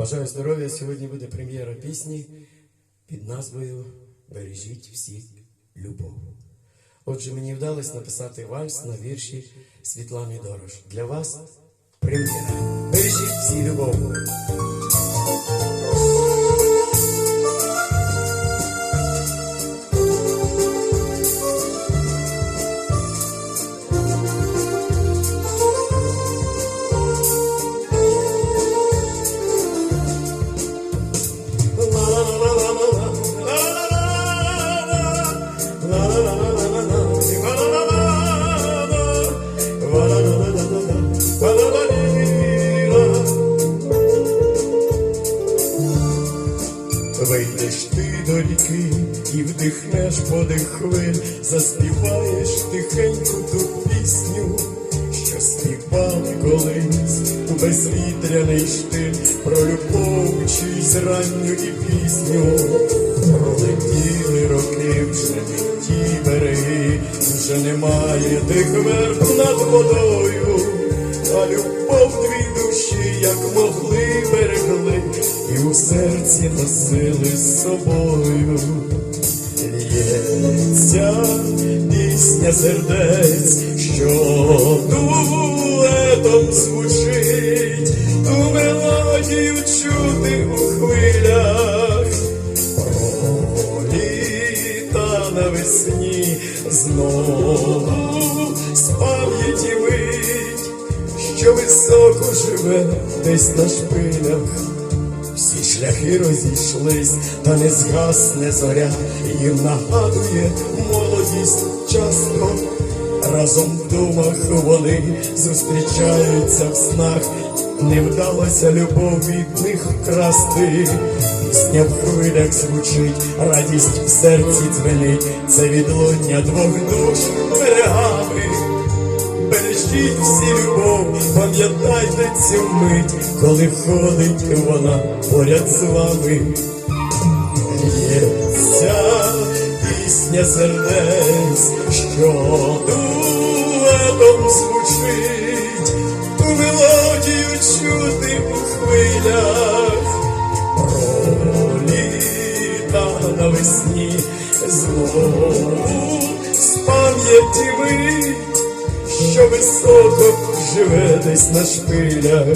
Бажаю здоров'я. Сьогодні буде прем'єра пісні під назвою Бережіть всіх любов. Отже, мені вдалося написати вальс на вірші Світлани Дорош. Для вас прем'єра. Бережіть всі любов. Вийдеш ти до ріки і вдихнеш подих заспіваєш тихеньку ту пісню, що співали колись у безвітряний штиль. Про любов чиюсь ранню і пісню. Пролетіли роки вже ті береги, вже немає тих верб над водою, а любов у серці носили з собою. Лється пісня сердець, що дуетом звучить, ту мелодію чути у хвилях, проліта навесні знову з пам'яті мить, що високо живе десь на шпилях. Шляхи розійшлись, та не згасне зоря, їм нагадує молодість часто. Разом в думах вони зустрічаються в снах, не вдалося любов від них вкрасти. Пісня в хвилях звучить, радість в серці дзвенить, це відлуння двох душ цю мить, коли ходить вона поряд з вами. Лється пісня сердець, що дуетом звучить, ту мелодію чути у хвилях, проліта навесні знову з пам'яті мить що високо живе десь на шпилях.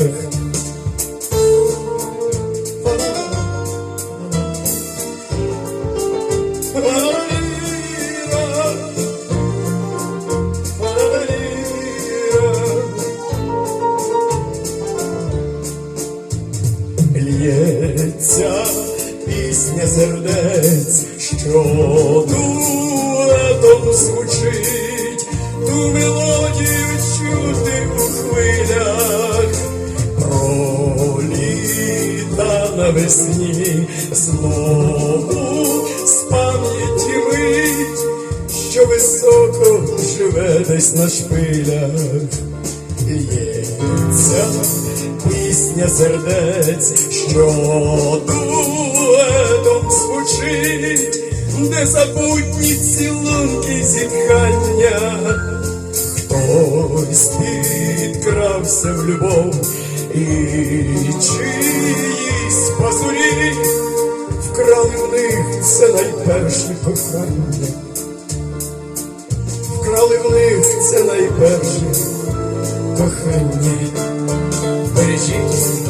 Лється пісня сердець, що дуетом звучить, ту мелодію чути у хвилях, проліта навесні знову з пам'яті мить, що високо живе десь на шпилях. Лється пісня сердець, що дуетом звучить, незабутні цілунки зітхання, хтось підкрався в любов і чиїсь пазурі вкрали в них це найперше кохання, вкрали в них це найперше кохання. Бережіть